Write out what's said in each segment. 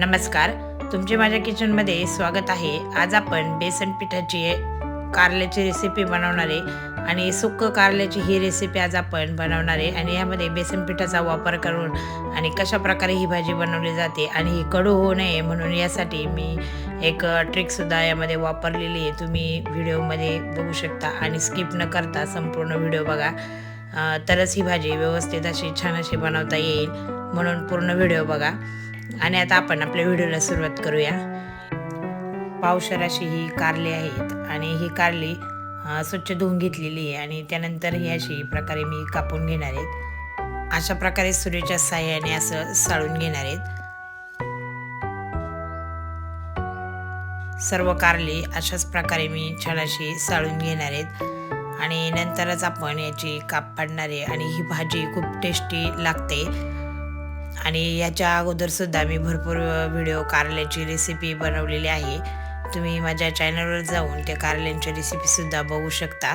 नमस्कार. तुमचे माझ्या किचनमध्ये स्वागत आहे. आज आपण बेसन पिठाची कारल्याची रेसिपी बनवणार आहे आणि सुक्क कारल्याची ही रेसिपी आज आपण बनवणार आहे आणि यामध्ये बेसन पिठाचा वापर करून आणि कशा प्रकारे ही भाजी बनवली जाते आणि ही कडू होऊ नये म्हणून यासाठी मी एक ट्रिकसुद्धा यामध्ये वापरलेली आहे. तुम्ही व्हिडिओमध्ये बघू शकता आणि स्किप न करता संपूर्ण व्हिडिओ बघा. तरच ही भाजी व्यवस्थित अशी छान अशी बनवता येईल म्हणून पूर्ण व्हिडिओ बघा. आणि आता आपण आपल्या व्हिडिओला सुरुवात करूया. पावशर अशी ही कारली आहेत आणि ही कारली स्वच्छ धुवून घेतलेली आहे आणि त्यानंतर ही अशी प्रकारे मी कापून घेणार आहेत अशा प्रकारे सुरीच्या साह्याने असं साळून घेणार आहेत. सर्व कारली अशाच प्रकारे मी छान अशी साळून घेणार आहेत. आणि नंतरच आपण याची काप पाडणार आहे आणि ही भाजी खूप टेस्टी लागते. आणि याच्या अगोदरसुद्धा मी भरपूर व्हिडिओ कारल्याची रेसिपी बनवलेली आहे. तुम्ही माझ्या चॅनलवर जाऊन त्या कारल्यांच्या रेसिपीसुद्धा बघू शकता.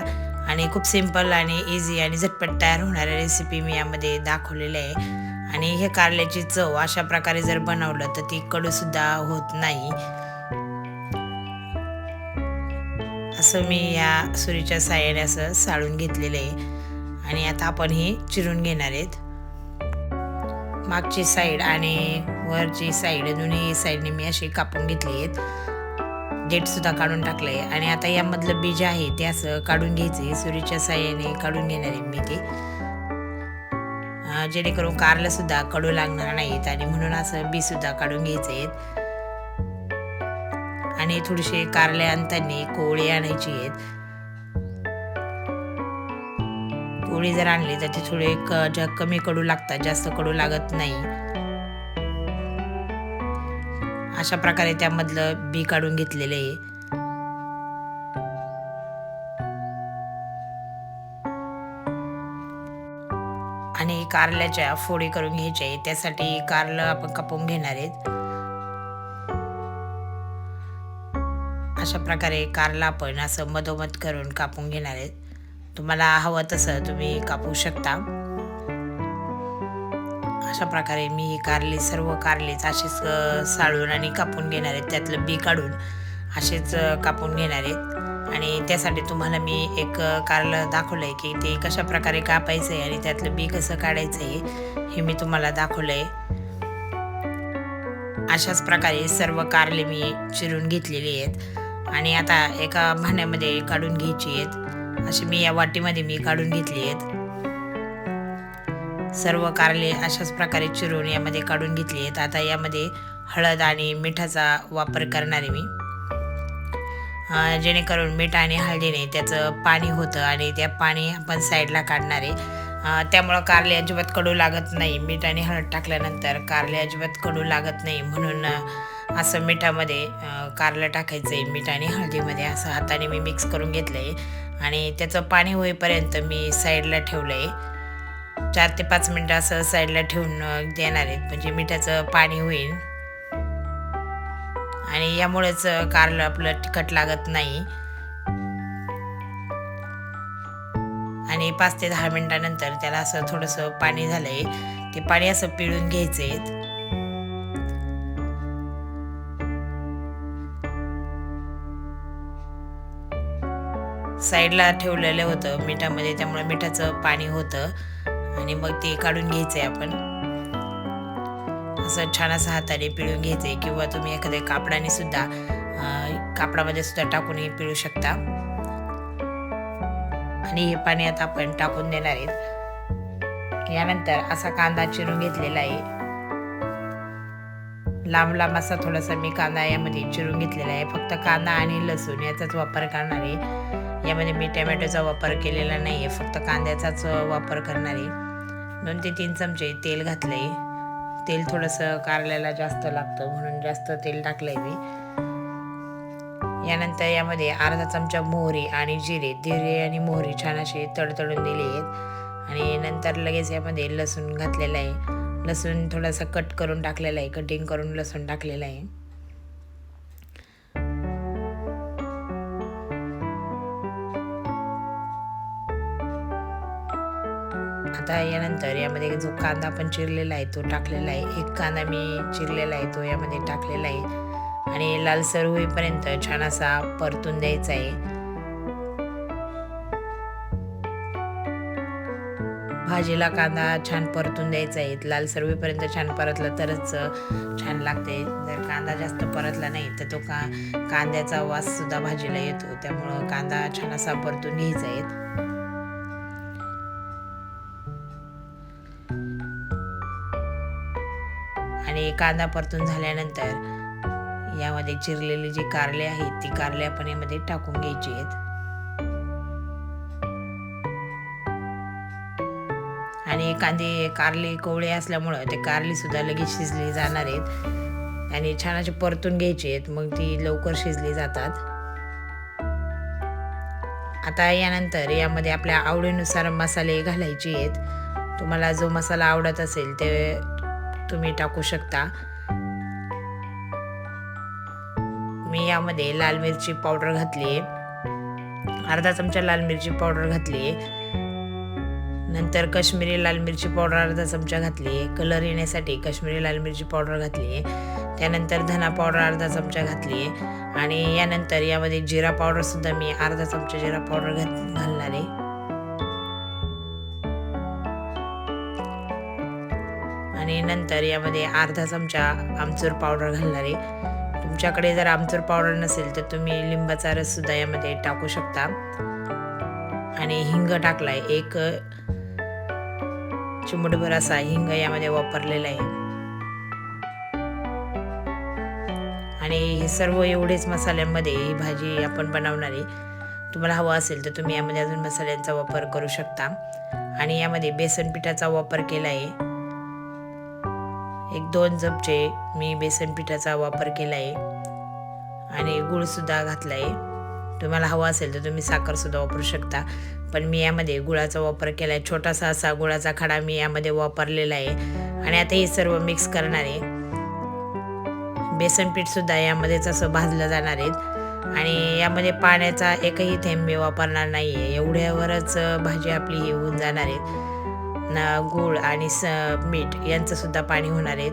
आणि खूप सिंपल आणि इझी आणि झटपट तयार होणाऱ्या रेसिपी मी यामध्ये दाखवलेल्या आहे. आणि हे कारल्याची चव अशा प्रकारे जर बनवलं तर ती कडूसुद्धा होत नाही. असं मी या सुरीच्या साह्याने असं साळून घेतलेलं आहे. आणि आता आपण हे चिरून घेणार आहेत. मागची साईड आणि वरची साईड दोन्ही साईडने मी अशी कापून घेतली आहेत. डेटसुद्धा काढून टाकलं आहे आणि आता यामधलं बीज आहे ते असं काढून घ्यायचे सुरीच्या साह्याने काढून घेणार आहे मी ते. जेणेकरून कारला सुद्धा कडू लागणार नाहीत आणि म्हणून असं बी सुद्धा काढून घ्यायचे आहेत आणि थोडेसे कारले आणताना कोळी आणायची आहेत. पोळी जर आणली तर ते थोडे क- ज- कमी कडू लागतात जास्त कडू लागत नाही. अशा प्रकारे त्यामधलं बी काढून घेतलेलं आहे. आणि कारल्याच्या फोडी करून घ्यायच्या आहे त्यासाठी कारलं आपण कापून घेणार आहेत. अशा प्रकारे कारला आपण असं मधोमध करून कापून घेणार आहेत. तुम्हाला हवं तसं तुम्ही कापू शकता. अशा प्रकारे मी ही कारली सर्व कारलीच असेच साळून आणि कापून घेणार आहेत. त्यातलं बी काढून असेच कापून घेणार आहेत. आणि त्यासाठी तुम्हाला मी एक कारलं दाखवलं आहे की ते कशा प्रकारे कापायचं आहे आणि त्यातलं बी कसं काढायचं आहे हे मी तुम्हाला दाखवलं आहे अशाच प्रकारे सर्व कारले मी चिरून घेतलेली आहेत. आणि आता एका भांड्यामध्ये काढून घ्यायची आहेत. अशी मी या वाटीमध्ये मी काढून घेतली आहेत. सर्व कारले अशाच प्रकारे चिरून यामध्ये काढून घेतली आहेत. आता यामध्ये हळद आणि मिठाचा वापर करणार आहे मी जेणेकरून मीठ आणि हळदीने त्याचं पाणी होतं आणि त्या पाणी आपण साईडला काढणार. आहे त्यामुळं कारले अजिबात कडू लागत नाही. मीठ आणि हळद टाकल्यानंतर कारले अजिबात कडू लागत नाही. म्हणून असं मिठामध्ये कारलं टाकायचं आहे मीठ आणि हळदीमध्ये असं हाताने मी मिक्स करून घेतलं आहे आणि त्याचं पाणी होईपर्यंत मी साईडला ठेवलं आहे चार ते पाच मिनटं असं साईडला ठेवून देणार आहेत म्हणजे मिठाचं पाणी होईल. आणि यामुळेच कारलं आपलं तिखट लागत नाही. आणि पाच ते दहा मिनटानंतर त्याला असं थोडंसं पाणी झालं आहे ते पाणी असं पिळून घ्यायचं आहे साईडला ठेवलेलं होतं मिठामध्ये त्यामुळे मिठाचं पाणी होतं. आणि मग ते काढून घ्यायचं आहे आपण. असं छान असं हाताने पिळून घ्यायचंय. किंवा तुम्ही एखाद्या कापडाने सुद्धा कापडामध्ये सुद्धा टाकूनही पिळू शकता. आणि हे पाणी आता आपण टाकून देणार आहेत. यानंतर असा कांदा चिरून घेतलेला आहे. लांब लांब असा थोडासा मी कांदा यामध्ये चिरून घेतलेला आहे. फक्त कांदा आणि लसूण याचाच वापर करणार आहे. यामध्ये मी टमॅटोचा वापर केलेला नाही आहे फक्त कांद्याचाच वापर करणार आहे. दोन ते तीन चमचे तेल घातले तेल थोडंसं कारल्याला जास्त लागतं म्हणून जास्त तेल टाकलंय मी. यानंतर यामध्ये अर्धा चमचा मोहरी आणि जिरे जिरे आणि मोहरी छान अशी तडतडून दिले आहेत. आणि नंतर लगेच यामध्ये लसूण घातलेलं आहे. लसूण थोडासा कट करून टाकलेला आहे कटिंग करून लसूण टाकलेलं आहे. आता यानंतर यामध्ये जो कांदा आपण चिरलेला आहे तो टाकलेला आहे. एक कांदा मी चिरलेला आहे तो यामध्ये टाकलेला आहे. आणि लालसर होईपर्यंत छान असा परतून द्यायचा आहे. भाजीला कांदा छान परतून द्यायचा आहे. लाल होईपर्यंत छान परतलं तरच छान लागते. जर कांदा जास्त परतला नाही तर तो का कांद्याचा वाससुद्धा भाजीला येतो. त्यामुळं कांदा छान असा परतून घ्यायचा आहे. आणि कांदा परतून झाल्यानंतर यामध्ये चिरलेली जी कारले आहेत ती कारले आपण यामध्ये टाकून घ्यायची आहेत. आणि कांदे कारले कोवळे असल्यामुळं ते कारली सुद्धा लगेच शिजली जाणार आहेत. आणि छान असे परतून घ्यायचे आहेत मग ती लवकर शिजली जातात. आता यानंतर यामध्ये आपल्या आवडीनुसार मसाले घालायचे आहेत. तुम्हाला जो मसाला आवडत असेल ते तुम्ही टाकू शकता. मी यामध्ये लाल मिरची पावडर घातली अर्धा चमचा लाल मिरची पावडर घातली नंतर काश्मीरी लाल मिरची पावडर अर्धा चमचा घातली कलर येण्यासाठी काश्मीरी लाल मिरची पावडर घातली त्यानंतर धना पावडर अर्धा चमचा घातली आणि यानंतर यामध्ये जिरा पावडरसुद्धा मी अर्धा चमचा जिरा पावडर घात घालणार आहे. नंतर यामध्ये अर्धा चमचा आमचूर पावडर घालणार आहे. तुमच्याकडे जर आमचूर पावडर नसेल तर तुम्ही लिंबाचा रससुद्धा यामध्ये टाकू शकता. आणि हिंग टाकलाय. एक चिमूटभर असा हिंग यामध्ये वापरलेला आहे. आणि हे सर्व एवढेच मसाल्यांमध्ये ही भाजी आपण बनवणार आहे. तुम्हाला हवं असेल तर तुम्ही यामध्ये अजून मसाल्यांचा वापर करू शकता. आणि यामध्ये बेसन पिठाचा वापर केला आहे. एक दोन चमचे मी बेसन पिठाचा वापर केला आहे आणि गुळसुद्धा घातला आहे तुम्हाला हवा असेल तर तुम्ही साखरसुद्धा वापरू शकता. पण मी यामध्ये गुळाचा वापर केला आहे छोटासा असा गुळाचा खडा मी यामध्ये वापरलेला आहे. आणि आता हे सर्व मिक्स करणार आहे बेसन पीठसुद्धा यामध्येच असं भाजलं जाणार आहेत आणि यामध्ये पाण्याचा एकही थेंब मी वापरणार नाही आहे एवढ्यावरच भाजी आपली ही होऊन जाणार आहे. गूळ आणि स मीठ यांचंसुद्धा पाणी होणार आहेत.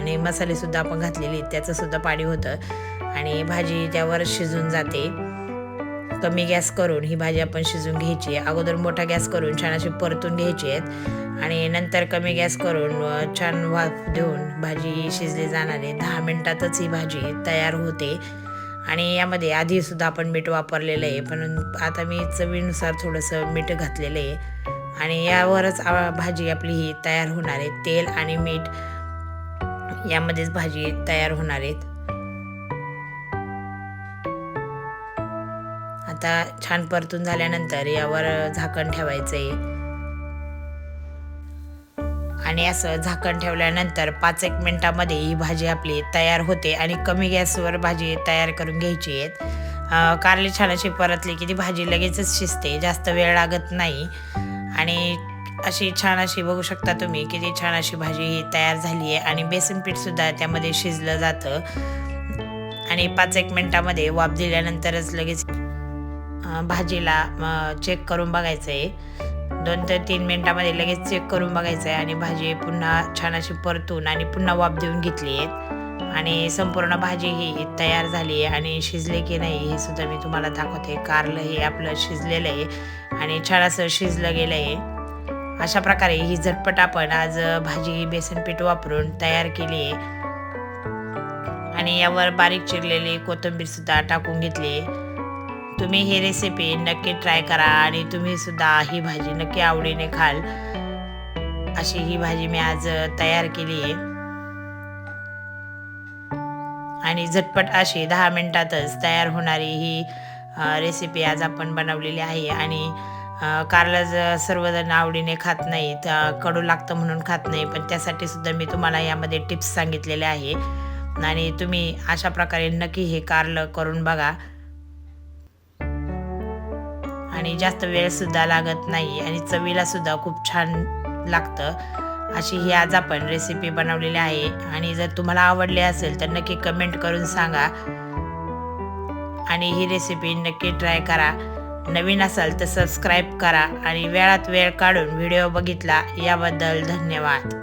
आणि मसालेसुद्धा आपण घातलेले आहेत त्याचंसुद्धा पाणी होतं. आणि भाजी त्यावर शिजून जाते. कमी गॅस करून ही भाजी आपण शिजून घ्यायची. आहे अगोदर मोठा गॅस करून छान अशी परतून घ्यायची आहेत. आणि नंतर कमी गॅस करून छान वाफ देऊन भाजी शिजली जाणार आहे. दहा मिनटातच ही भाजी तयार होते. आणि यामध्ये आधीसुद्धा आपण मीठ वापरलेलं आहे. पण आता मी चवीनुसार थोडंसं मीठ घातलेलं आहे. आणि यावरच भाजी आपली ही तयार होणार आहे. तेल आणि मीठ यामध्येच भाजी तयार होणार आहेत. आता छान परतून झाल्यानंतर यावर झाकण ठेवायचं आहे आणि असं झाकण ठेवल्यानंतर पाच एक मिनटामध्ये ही भाजी आपली तयार होते आणि कमी गॅसवर भाजी तयार करून घ्यायची आहेत. कारली छान अशी परतली की ती भाजी लगेचच शिजते. जास्त वेळ लागत नाही. आणि अशी छान अशी बघू शकता तुम्ही किती छान अशी भाजी तयार झाली आहे आणि बेसन पीठसुद्धा त्यामध्ये शिजलं जातं. आणि पाच एक मिनटामध्ये वाफ दिल्यानंतरच लगेच भाजीला चेक करून बघायचं आहे दोन ते तीन मिनटामध्ये लगेच चेक करून बघायचं आहे आणि भाजी पुन्हा छान अशी परतून आणि पुन्हा वाफ देऊन घेतली आहेत आणि संपूर्ण भाजी ही तयार झाली आहे आणि शिजले की नाही हे सुद्धा मी तुम्हाला दाखवते. कारलं हे आपलं शिजलेलं आहे आणि छान असं शिजलं गेलं आहे. अशा प्रकारे ही झटपट आपण आज भाजी बेसन पीठ वापरून तयार केली आहे. आणि यावर बारीक चिरलेली कोथिंबीर सुद्धा टाकून घेतली तुम्ही ही रेसिपी नक्की ट्राय करा आणि तुम्ही सुद्धा ही भाजी नक्की आवडीने खाल. अशी ही भाजी मी आज तयार केली आहे. आणि झटपट अशी दहा मिनटातच तयार होणारी ही रेसिपी आज आपण बनवलेली आहे. आणि कारला जर सर्वजण आवडीने खात नाहीत कडू लागतं म्हणून खात नाही पण त्यासाठी सुद्धा मी तुम्हाला यामध्ये टिप्स सांगितलेले आहे. आणि तुम्ही अशा प्रकारे नक्की हे कारलं करून बघा. आणि जास्त वेळसुद्धा लागत नाही आणि चवीला सुद्धा खूप छान लागतं. अशी ही आज आपण रेसिपी बनवलेली आहे. आणि जर तुम्हाला आवडली असेल तर नक्की कमेंट करून सांगा. आणि ही रेसिपी नक्की ट्राय करा. नवीन असाल तर सबस्क्राईब करा. आणि वेळात वेळ काढून व्हिडिओ बघितला. याबद्दल धन्यवाद.